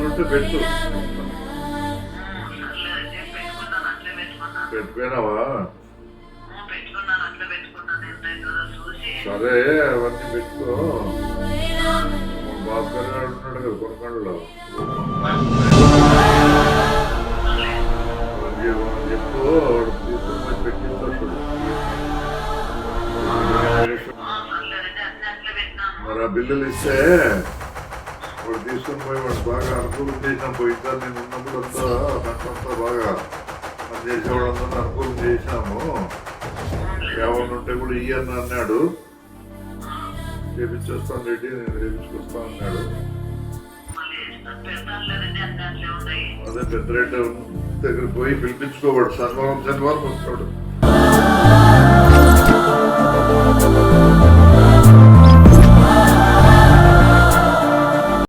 ఉంటే పెట్టు. చూసి. సరే అవన్నీ పెట్టుకో. భాస్కర్ గారు ఉన్నాడు కదా కొనకండలో చెప్పు తీసుకొని పెట్టించు మరి ఆ బిల్లులు ఇస్తే వాడు తీసుకొని పోయి వాడు బాగా అనుకూలం చేసిన పోయిద్దా? నేను ఉన్నప్పుడు అంతా నాకంతా బాగా పని చేసేవాళ్ళందరూ అనుకూలం చేసినాము. ఎవరు ఉంటే కూడా అని అన్నాడు. చేపించేస్తాను రెడ్డి నేను చేపించుకొస్తా అన్నాడు. అదే పెద్ద రెడ్డి అదే దగ్గర పోయి పిలిపించుకోవాడు. శనివారం శనివారం వస్తాడు.